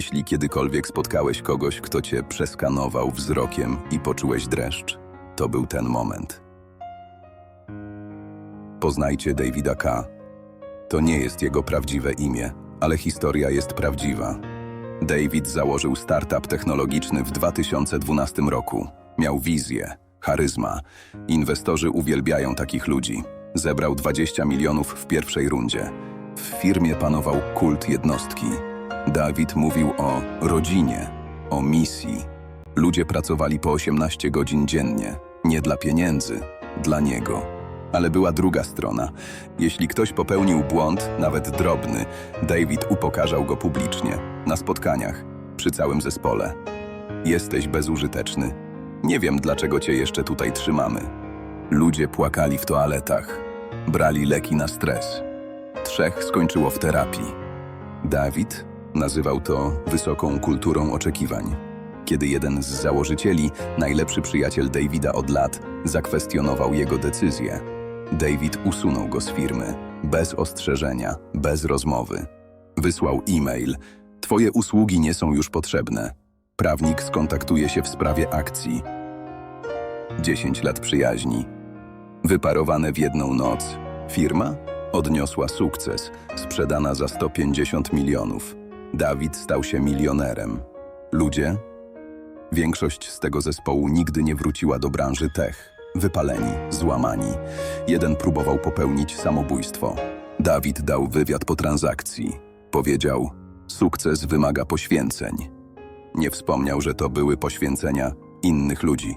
Jeśli kiedykolwiek spotkałeś kogoś, kto cię przeskanował wzrokiem i poczułeś dreszcz, to był ten moment. Poznajcie Davida K. To nie jest jego prawdziwe imię, ale historia jest prawdziwa. David założył startup technologiczny w 2012 roku. Miał wizję, charyzma. Inwestorzy uwielbiają takich ludzi. Zebrał 20 milionów w pierwszej rundzie. W firmie panował kult jednostki. Dawid mówił o rodzinie, o misji. Ludzie pracowali po 18 godzin dziennie. Nie dla pieniędzy, dla niego. Ale była druga strona. Jeśli ktoś popełnił błąd, nawet drobny, David upokarzał go publicznie, na spotkaniach, przy całym zespole. Jesteś bezużyteczny. Nie wiem, dlaczego cię jeszcze tutaj trzymamy. Ludzie płakali w toaletach, brali leki na stres. Trzech skończyło w terapii. Dawid nazywał to wysoką kulturą oczekiwań. Kiedy jeden z założycieli, najlepszy przyjaciel Davida od lat, zakwestionował jego decyzję, David usunął go z firmy, bez ostrzeżenia, bez rozmowy. Wysłał e-mail: Twoje usługi nie są już potrzebne. Prawnik skontaktuje się w sprawie akcji. 10 lat przyjaźni. Wyparowane w jedną noc. Firma odniosła sukces, sprzedana za 150 milionów. Dawid stał się milionerem. Ludzie? Większość z tego zespołu nigdy nie wróciła do branży tech. Wypaleni, złamani. Jeden próbował popełnić samobójstwo. Dawid dał wywiad po transakcji. Powiedział: Sukces wymaga poświęceń. Nie wspomniał, że to były poświęcenia innych ludzi.